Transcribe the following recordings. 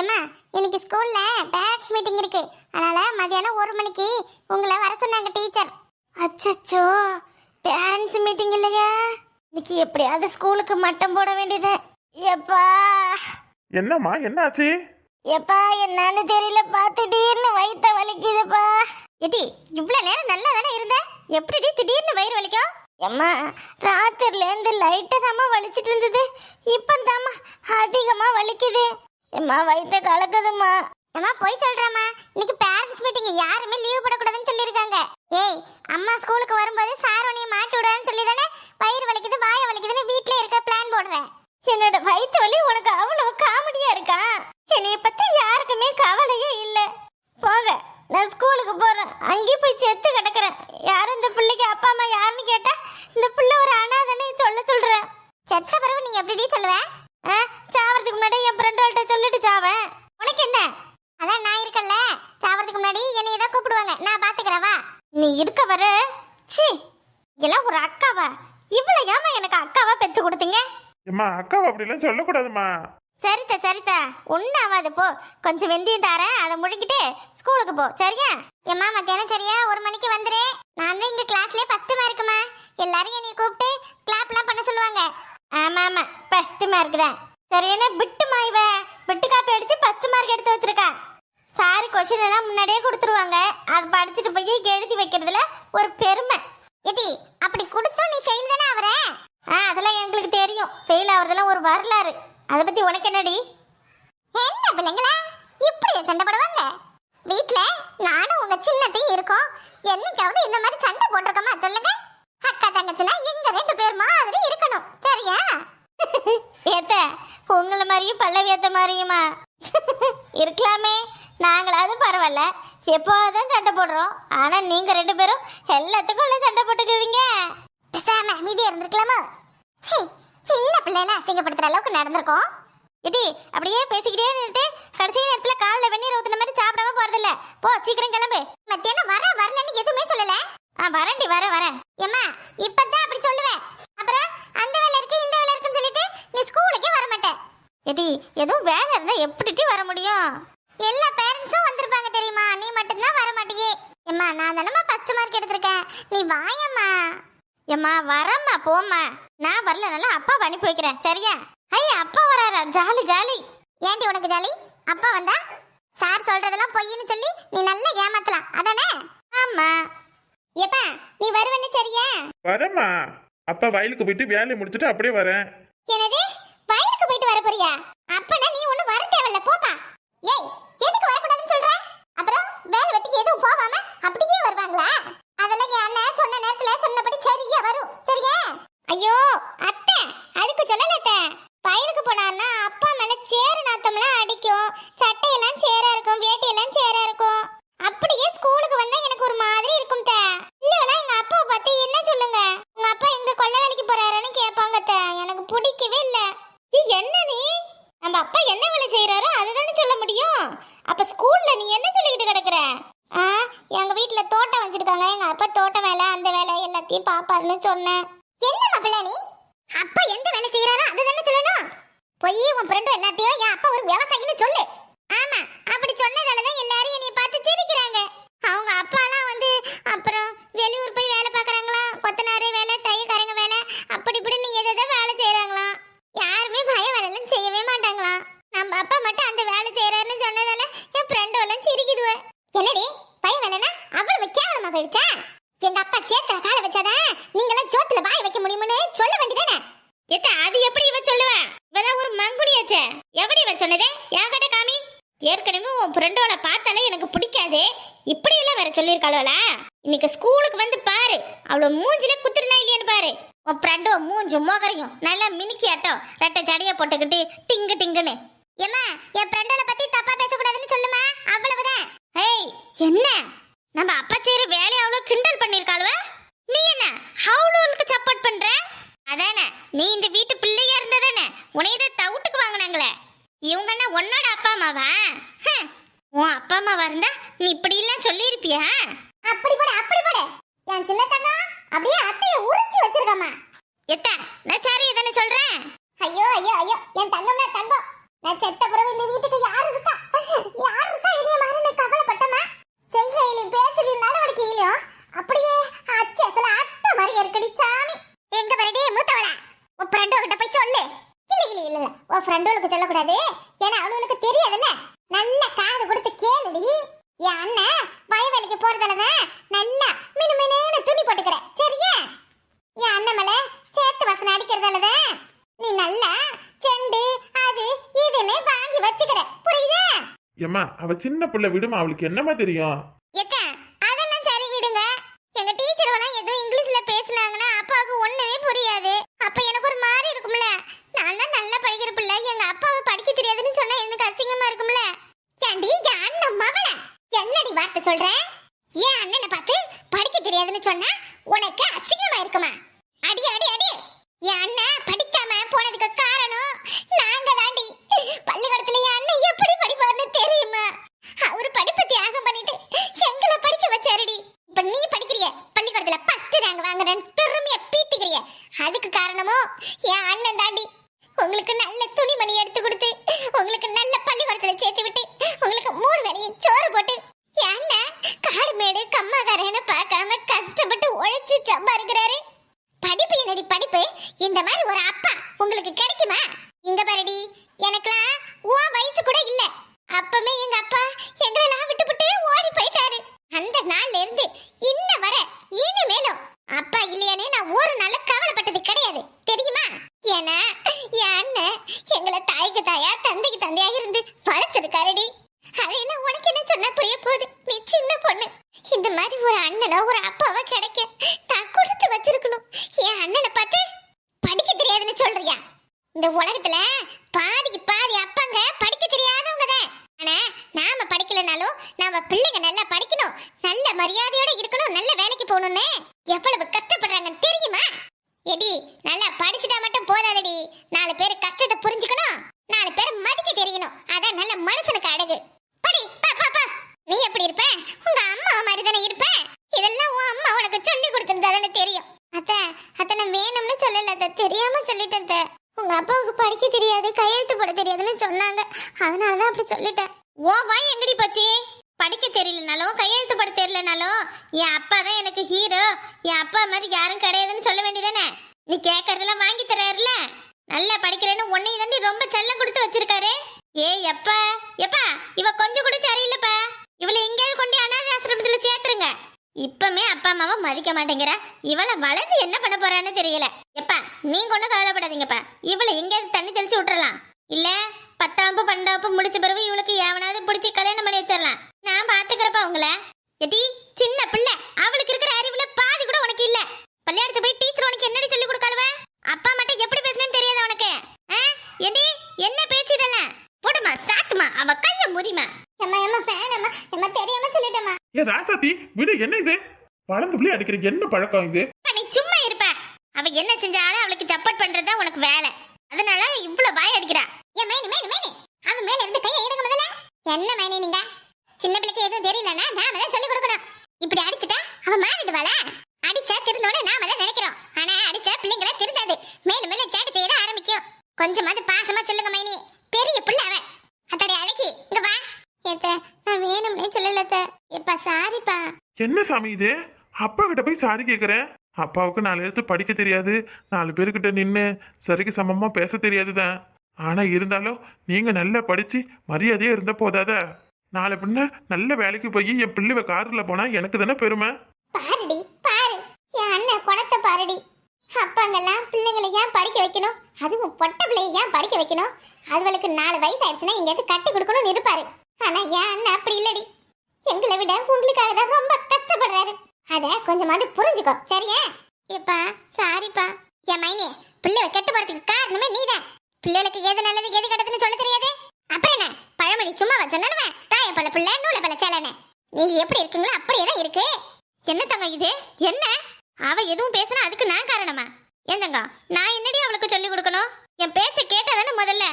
ஏம்மா இன்னைக்கு ஸ்கூல்ல பேரண்ட்ஸ் மீட்டிங் இருக்கு. அதனால மதியானம் ஒரு மணிக்கு உங்களை வர சொன்னாங்க டீச்சர். அச்சச்சோ பேரண்ட்ஸ் மீட்டிங் இல்லையா? இன்னைக்கு எப்படியாவது ஸ்கூலுக்கு மட்டம் போட வேண்டியது. எப்பா. என்னம்மா என்னாச்சு? எப்பா என்னன்னு தெரியலப்பா திடீர்னு வயித்த வலிக்குதுப்பா. எடி இவ்வளவு நேரம் நல்லா தானே இருந்த? எப்படி திடீர்னு வயிறு வலிக்கும் எம்மா ராத்திரில இருந்து லைட்டா தாம்மா வலிச்சிட்டு இருந்தது. இப்போ தாம்மா அதிகமா வலிக்குது. எம்மா வயிற்று கலக்குதும்மா. அம்மா போய் சொல்றேம்மா. இன்னைக்கு பேரண்ட்ஸ் மீட்டிங் யாருமே லீவ் போடக்கூடாதுன்னு சொல்லியிருக்காங்க. ஏய் அம்மா ஸ்கூலுக்கு வரும்போது சார் உன்னைய மாட்டி விடான்னு சொல்லி தானே பயிர் வலிக்குது வாய வலிக்குதுன்னு வீட்டில் இருக்க பிளான் போடுறேன். என்னோட வயிற்று வலி உனக்கு அவ்வளவு காமெடியா இருக்கா? என்னைய பத்தி யாருக்குமே கவலையே இல்லை. போக நான் ஸ்கூலுக்கு போறேன். அங்கேயே போய் செத்து கிடக்குறேன். யாரும் இந்த பிள்ளைக்கு அப்பா அம்மா யாருன்னு கேட்டா இந்த பிள்ளை ஒரு அனாதனை சொல்ல சொல்றேன். செத்த பிறகு நீ எப்படி சொல்லுவேன் ஆ, சாவறதுக்கு முன்னாடி என் ஃப்ரெண்டோல்ட்ட சொல்லிட்டு சாவேன் உனக்கு என்ன? அதான் நான் இருக்கல்ல சாவறதுக்கு முன்னாடி என்னை ஏதோ கூப்பிடுவாங்க. நான் பாத்துக்கிறேன் வா. நீ இருக்க வர. சி இதெல்லாம் ஒரு அக்காவா? இவ்வளவு ஏமா எனக்கு அக்காவா பெத்து கொடுத்தீங்க? அம்மா அக்காவை அப்படிலாம் சொல்லக்கூடாதும்மா. சரிதா சரிதா ஒன்றும் ஆகாது போ. கொஞ்சம் வெந்தயம் தாரேன். அதை முழுங்கிட்டு ஸ்கூலுக்கு போ. சரியா? எம்மா மத்தியானம் சரியா ஒரு மணிக்கு வந்துரு. நான் தான் இங்க கிளாஸ்லயே ஃபர்ஸ்ட் மார்க்குமா எல்லாரும் என்னை கூப்பிட்டு கிளாப்லாம் பண்ண சொல்லுவாங்க. ஆமா ஆமா ஃபர்ஸ்ட் மார்க் தான் சரியான பிட்டு மாய்வ பிட்டு காப்பி அடிச்சு ஃபர்ஸ்ட் மார்க் எடுத்து வச்சிருக்கா. சாரி கொஷின் எல்லாம் முன்னாடியே கொடுத்துருவாங்க. அது படிச்சுட்டு போய் எழுதி வைக்கிறதுல ஒரு பெருமை. எடி அப்படி கொடுத்தா நீ ஃபெயில் தானே அவர ஆ அதெல்லாம் எங்களுக்கு தெரியும். ஃபெயில் ஆகிறதெல்லாம் ஒரு வரலாறு. அதை பத்தி உனக்கு என்னடி? என்ன பிள்ளைங்களா? இப்படி சண்டை போடுவாங்க? வீட்டில் நானும் உங்க சின்னத்தையும் இருக்கோம். என்னைக்காவது இந்த மாதிரி சண்டை போட்டிருக்கோமா சொல்லுங்க அக்கா தங்கச்சினா எங்க ரெண்டு பேர் மாதிரி இருக்கணும் சரியா ஏத்த உங்களை மாதிரியும் பல்லவி ஏத்த மாதிரியுமா? இருக்கலாமே. நாங்களாவது பரவாயில்ல. எப்போதான் சண்டை போடுறோம். ஆனா நீங்க ரெண்டு பேரும் எல்லாத்துக்கும் உள்ள சண்டை போட்டுக்குவீங்க பேசாம அமைதியா இருந்திருக்கலாமா? சீ, சின்ன பிள்ளைல அசிங்கப்படுத்துற அளவுக்கு நடந்திருக்கோம். இது அப்படியே பேசிக்கிட்டே நின்றுட்டு கடைசி நேரத்துல காலைல வெந்நீர் ஊத்துன மாதிரி சாப்பிடாம போறதில்ல. போ சீக்கிரம் கிளம்பு. மத்தியானம் வர வரலன்னு எதுவுமே சொல்லல. ஆ வரேன்டி வர வர ஏம்மா இப்பதான் அப்படி சொல்லுவேன். அப்புறம் அந்த வேலை இருக்கு இந்த வேலை இருக்குன்னு சொல்லிட்டு நீ ஸ்கூலுக்கே வர எடி எதுவும் வேலை இருந்தா எப்படி வர முடியும்? எல்லா பேரண்ட்ஸும் வந்திருப்பாங்க தெரியுமா? நீ மட்டும்தான் வர மாட்டியே. எம்மா நான் தானம்மா ஃபர்ஸ்ட் மார்க் எடுத்திருக்கேன். நீ வாயம்மா எம்மா வரம்மா போம்மா. நான் வரலனால அப்பா அனுப்பி வைக்கிறேன். சரியா? ஐயா அப்பா வராரா? Jolly jolly. ஏன்டி உனக்கு ஜாலி? அப்பா வந்தா? சார் சொல்றதெல்லாம் பொய்ன்னு சொல்லி நீ நல்லா ஏமாத்தலாம். அதானே? ஆமா. எப்பா நீ வருவல்ல சரியா? வரேம்மா. அப்பா வயலுக்கு போயிட்டு வேலையை முடிச்சுட்டு அப்படியே வரேன். என்னது? வர போறியா? அப்பனா நீ ஒண்ணு வர தேவையில்ல போப்பா. ஏய் எதுக்கு வரக்கூடாதுன்னு சொல்ற? அப்புறம் வேலை வெட்டிக்கு எதுவும் போகாம அப்படியே வருவாங்களா? அதெல்லாம் என் அண்ணன் சொன்ன நேரத்துல சொன்னபடி சரியா வரும். சரியா? ஐயோ அத்தை அதுக்கு சொல்லல அத்தை. வயலுக்கு போனான்னா அப்பா மேல சேரு நாத்தம்லாம் அடிக்கும். சட்டையெல்லாம் சேரா இருக்கும் வேட்டையெல்லாம் சேரா இருக்கும். அப்படியே ஸ்கூலுக்கு என்ன நீ? நம்ம அப்பா என்ன வேலை செய்யறாரோ அதுதானே சொல்ல முடியும். அப்ப ஸ்கூல்ல நீ என்ன சொல்லிக்கிட்டு கிடக்குற? ஆ எங்க வீட்டுல தோட்டம் வச்சிருக்காங்க. எங்க அப்பா தோட்ட வேலை அந்த வேலை எல்லாத்தையும் பாப்பாருன்னு சொன்னேன். என்ன மாப்பிள்ள நீ? அப்பா எந்த வேலை செய்யறாரோ அதுதானே சொல்லணும். போய் உன் ஃப்ரெண்டு எல்லாத்தையும் என் அப்பா ஒரு விவசாயின்னு சொல்லு. ஆமா அவ்வளவு போயிடுச்சா? எங்க அப்பா சேத்துல கால வச்சாதான் நீங்களாம் சோத்துல வாய் வைக்க முடியும்னு சொல்ல வேண்டியதானே எத்த அது எப்படி இவ சொல்லுவா? இவதான் ஒரு மங்குடியாச்சே. எப்படி இவ சொன்னதே? என்கிட்ட காமி? ஏற்கனவே உன் ஃப்ரெண்டோட பார்த்தாலே எனக்கு பிடிக்காது. இப்படி எல்லாம் வேற சொல்லியிருக்காளோலா? இன்னைக்கு ஸ்கூலுக்கு வந்து பாரு. அவளோ மூஞ்சில குத்துருனா இல்லையான்னு பாரு. உன் ஃப்ரெண்டோ மூஞ்சு மோகரையும் நல்லா மினுக்கி ஆட்டம் ரெட்டை ஜடைய போட்டுக்கிட்டு டிங்கு டிங்குன்னு. ஏமா என் ஃப்ரெண்டோட பத்தி தப்பா பேசக்கூடாதுன்னு சொல்லுமா? அவ்வளவுதான். ஏய் என்ன? நம்ம அப்பா செய்யற வேலையை அவ்வளோ கிண்டல் பண்ணிருக்காளுவ? நீ என்ன அவ்வளோளுக்கு சப்போர்ட் பண்ற? அதானே நீ இந்த வீட்டு பிள்ளையா இருந்ததானே உனையதை தவுட்டுக்கு வாங்கினாங்களே. இவங்க என்ன உன்னோட அப்பா அம்மாவா? உன் அப்பா அம்மாவா இருந்தா நீ இப்படி எல்லாம் சொல்லியிருப்பியா? அப்படி போட அப்படி போட. என் சின்ன தங்கம் அப்படியே அத்தைய உரிச்சு வச்சிருக்கமா எத்த நான் சரி தானே சொல்றேன்? ஐயோ ஐயோ ஐயோ என் தங்கம்னா தங்கம். நான் செத்த பிறகு இந்த வீட்டுக்கு யாரு இருக்கா? அவனுக்கு தெரியாதுல்ல நல்ல காது கொடுத்து கேளுடி என் அண்ணன் வயவேலைக்கு போறதுலதான் நல்லா மினு மினுன்னு துணி போட்டுக்கிற சரியா என் அண்ணன் மேல சேத்து வாசனை அடிக்கிறதுலதான் நீ நல்லா செண்டு அது இதுன்னு வாங்கி வச்சுக்கிற புரியுதா எம்மா அவ சின்ன பிள்ளை விடுமா அவளுக்கு என்னமா தெரியும் எக்க அதெல்லாம் சரி விடுங்க எங்க டீச்சர் வேணா ஏதோ இங்கிலீஷ்ல பேசுனாங்கன்னா அப்பாவுக்கு ஒண்ணுமே புரியாது அப்ப எனக்கு ஒரு மாதிரி இருக்கும்ல நான் தான் நல்லா படிக்கிற பிள்ளை எங்க அப்பாவை படிக்க தெரியாதுன்னு சொன்னா எனக்கு அசிங்கமா இருக்கும்ல ஏண்டி என் அண்ணன் மவள என்னடி வார்த்தை சொல்ற என் அண்ணனை பார்த்து படிக்க தெரியாதுன்னு சொன்னா உனக்கு அசிங்கமா இருக்குமா அடி அடி அடி என் அண்ணன் படிக்காம போனதுக்கு காரணம் நாங்க தாண்டி பள்ளிக்கூடத்துல என் அண்ணன் எப்படி படிப்பாருன்னு தெரியுமா அவர் படிப்பு தியாகம் பண்ணிட்டு எங்களை படிக்க வச்சாருடி இப்ப நீ படிக்கிறிய பள்ளிக்கூடத்துல ஃபர்ஸ்ட் ரேங்க் வாங்குறேன்னு பெருமையா பீத்திக்கிறிய அதுக்கு காரணமோ என் அண்ணன் தாண்டி உங்களுக்கு நல்ல துணிமணி எடுத்து கொடுத்து உங்களுக்கு நல்ல பள்ளிக்கூடத்துல சேர்த்து விட்டு உங்களுக்கு சோறு போட்டு. என் காடு மேடு கம்மாக்காரன்னு பார்க்காம கஷ்டப்பட்டு உழைச்சு சம்பாதிக்கிறாரு. படிப்பு என்னடி படிப்பு? இந்த மாதிரி ஒரு அப்பா உங்களுக்கு கிடைக்குமா இங்க பாருடி எனக்கெல்லாம் உன் வயசு கூட இல்ல அப்பமே எங்க அப்பா எங்களெல்லாம் விட்டுப்புட்டு ஓடி போயிட்டாரு அந்த நாள்ல இருந்து இன்ன வர இனிமேலும் அப்பா இல்லையானே நான் ஒரு நாள் கவலைப்பட்டது கிடையாது தெரியுமா ஏன்னா என் அண்ணன் எங்களை தாய்க்கு தாயா தந்தைக்கு தந்தையா இருந்து வளர்த்துருக்காருடி அதையெல்லாம் உனக்கு என்ன சொன்னா புரிய போகுது நீ சின்ன பொண்ணு இந்த மாதிரி ஒரு அண்ணனோ ஒரு அப்பாவோ கிடைக்க நான் கொடுத்து வச்சிருக்கணும் என் அண்ணனை பார்த்து படிக்க தெரியாதுன்னு சொல்றியா இந்த உலகத்துல பாதிக்கு பாதி அப்பாங்க படிக்க தெரியாதவங்க தான். ஆனா நாம படிக்கலனாலும் நாம பிள்ளைங்க நல்லா படிக்கணும் நல்ல மரியாதையோட இருக்கணும் நல்ல வேலைக்கு போகணும்னு எவ்வளவு கஷ்டப்படுறாங்கன்னு தெரியுமா? எடி நல்லா படிச்சுட்டா மட்டும் போதாதடி. நாலு பேர் கஷ்ட புரிஞ்சுக்கணும் நாலு பேர் மதிக்க தெரியணும் அதான் நல்ல மனுஷனுக்கு அழகு படி பா பா பா நீ எப்படி இருப்ப உங்க அம்மா மாதிரி தானே இருப்ப இதெல்லாம் உன் அம்மா உனக்கு சொல்லி கொடுத்திருந்தாதானே தெரியும் அத்தை அத்தை நான் வேணும்னு சொல்லல அத்தை தெரியாம சொல்லிட்டேன் அத்தை. உங்க அப்பாவுக்கு படிக்க தெரியாது கையெழுத்து போட தெரியாதுன்னு சொன்னாங்க அதனாலதான் அப்படி சொல்லிட்டேன். ஓ வாய் எங்கடி போச்சு? படிக்க தெரியலனாலும் கையெழுத்து போட தெரியலனாலும் என் அப்பா தான் எனக்கு ஹீரோ என் அப்பா மாதிரி யாரும் கிடையாதுன்னு சொல்ல வேண்டியதானே நீ கேட்கறதெல்லாம் வாங்கி தர்றாருல நல்லா படிக்கிறேன்னு உன்னையும் தாண்டி ரொம்ப செல்லம் கொடுத்து வச்சிருக்காரு. ஏய் எப்பா? எப்பா இவ கொஞ்சம் கூட சரியில்லைப்பா. இவளை எங்கேயாவது கொண்டு அனாதை ஆசிரமத்துல சேர்த்துருங்க. இப்பமே அப்பா அம்மாவை மதிக்க மாட்டேங்கிறா. இவளை வளர்ந்து என்ன பண்ண போறான்னு தெரியல. எப்பா நீங்க ஒன்றும் கவலைப்படாதீங்கப்பா. இவளை எங்கேயாவது தண்ணி தெளிச்சு விட்டுறலாம். இல்ல? பத்தாப்பு பன்னெண்டாப்பு முடிச்ச பிறகு இவளுக்கு எவனாவது பிடிச்சி கல்யாணம் பண்ணி வச்சிடலாம் நான் பாத்துக்கிறப்பா உங்கள. எடி சின்ன பிள்ளை. அவளுக்கு இருக்கிற அறிவுல பாதி கூட உனக்கு இல்ல. பள்ளியாடத்து போய் டீச்சர் உனக்கு என்னடி சொல்லி கொடுக்காளுவ? அப்பா மட்டும் எப்படி பேசணும்னு தெரியாது உனக்கு? எடி என்ன பேச்சு இதெல்லாம்? போடுமா சாத்துமா அவ கைய முறிமா. எம்மா எம்மா வேணாம்மா. எம்மா தெரியாம சொல்லிட்டேம்மா. ஏ ராசாத்தி விடு என்ன இது? வளர்ந்து புள்ளி அடிக்கிற என்ன பழக்கம் இது? நீ சும்மா இருப்ப. அவ என்ன செஞ்சாலும் அவளுக்கு சப்போர்ட் பண்றதுதான் உனக்கு வேலை. அதனால இவ்வளவு பாய் அடிக்கிறா. ஏன் மேனி மேனி மேனி அவ மேல இருந்து கையை எடுங்க முதல்ல என்ன நீங்க? சின்ன பிள்ளைக்கு எதுவும் தெரியலன்னா நாம தான் சொல்லி கொடுக்கணும். இப்படி அடிச்சுட்டா அவ மாறிடுவாள? அடிச்சா திருந்தோட நாம தான் நினைக்கிறோம். ஆனா அடிச்சா பிள்ளைங்கள திருந்தாது. மேலும் மேலும் சேட்டு செய்ய ஆரம்பிக்கும். கொஞ்சமாவது பாசமா சொல்லுங்க மைனி. பெரிய பிள்ளை அவன். அத்தடி அழகி இங்க வா. ஏத்த நான் வேணும்னே சொல்லலத்த எப்பா சாரிப்பா. என்ன சாமி இது? அப்பா கிட்ட போய் சாரி கேக்குறேன் அப்பாவுக்கு நாலு எழுத்து படிக்க தெரியாது. நாலு பேர்கிட்ட நின்று சரிக்கு சமமா பேச தெரியாதுதான். ஆனா இருந்தாலும் நீங்க நல்லா படிச்சு மரியாதையா இருந்த போதாத. நாளை பின்ன நல்ல வேலைக்கு போய் என் பிள்ளைவ காரில் போனா எனக்கு தானே பெருமை? பாருடி பாரு. என் அண்ணன் குணத்தை பாருடி. அப்பாங்கெல்லாம் பிள்ளைங்களை ஏன் படிக்க வைக்கணும்? அதுவும் பொட்ட பிள்ளைங்க ஏன் படிக்க வைக்கணும்? அதுவளுக்கு நாலு வயசு ஆயிடுச்சுன்னா எங்கேயாவது கட்டி கொடுக்கணும்னு இருப்பாரு. ஆனா என் அண்ணன் அப்படி இல்லடி. எங்களை விட உங்களுக்காக தான் ரொம்ப கஷ்டப்படுறாரு. அத கொஞ்சமாவது புரிஞ்சுக்கோ. சரியா? இப்பா சாரிப்பா. என் மைனே பிள்ளைய கெட்டு போறதுக்கு காரணமே நீதான். பிள்ளைகளுக்கு எது நல்லது எது கெட்டதுன்னு சொல்ல தெரியாது? அப்புறம் என்ன? பழமொழி சும்மா வச்சோன்னு தாய பல பிள்ளை நூல பல சேலனே நீங்க எப்படி இருக்கீங்களோ அப்படியே தான் இருக்கு. என்ன தங்க இது? என்ன? அவ எதுவும் பேசுனா அதுக்கு நான் காரணமா? ஏந்தங்க நான் என்னடி அவளுக்கு சொல்லி கொடுக்கணும்? என் பேச்ச கேட்டாதானே முதல்ல?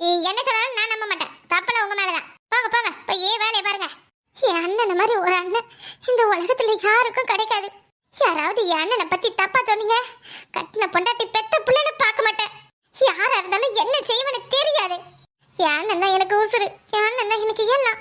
நீ என்ன சொன்னாலும் நான் நம்ப மாட்டேன். தப்பல உங்க மேலதான். போங்க போங்க போய் ஏ வேலையை பாருங்க. என் அண்ணன் மாதிரி ஒரு அண்ணன் இந்த உலகத்துல யாருக்கும் கிடைக்காது. யாராவது என் அண்ணனை பத்தி தப்பா சொன்னீங்க? கட்டின பொண்டாட்டி பெத்த பிள்ளைன்னு பார்க்க மாட்டேன். யாரா இருந்தாலும் என்ன செய்வனு தெரியாது. என் அண்ணன் தான் எனக்கு உசுறு. என் அண்ணன் தான் எனக்கு எல்லாம்.